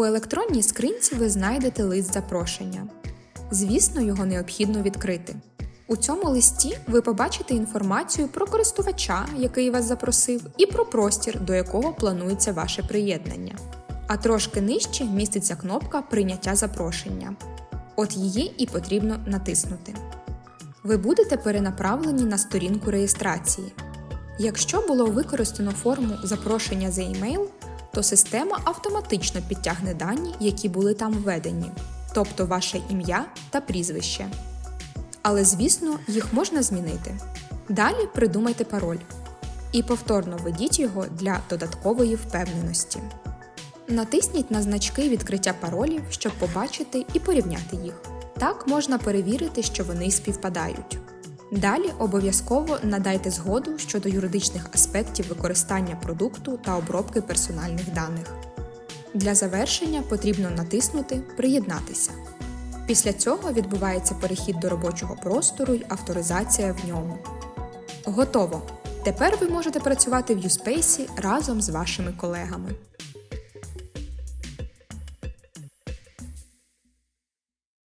У електронній скринці ви знайдете лист запрошення. Звісно, його необхідно відкрити. У цьому листі ви побачите інформацію про користувача, який вас запросив, і про простір, до якого планується ваше приєднання. А трошки нижче міститься кнопка Прийняття запрошення. От її і потрібно натиснути. Ви будете перенаправлені на сторінку реєстрації. Якщо було використано форму запрошення за емейл, то система автоматично підтягне дані, які були там введені, тобто ваше ім'я та прізвище. Але, звісно, їх можна змінити. Далі придумайте пароль і повторно введіть його для додаткової впевненості. Натисніть на значки відкриття паролів, щоб побачити і порівняти їх. Так можна перевірити, що вони співпадають. Далі обов'язково надайте згоду щодо юридичних аспектів використання продукту та обробки персональних даних. Для завершення потрібно натиснути Приєднатися. Після цього відбувається перехід до робочого простору й авторизація в ньому. Готово! Тепер ви можете працювати в USpace разом з вашими колегами.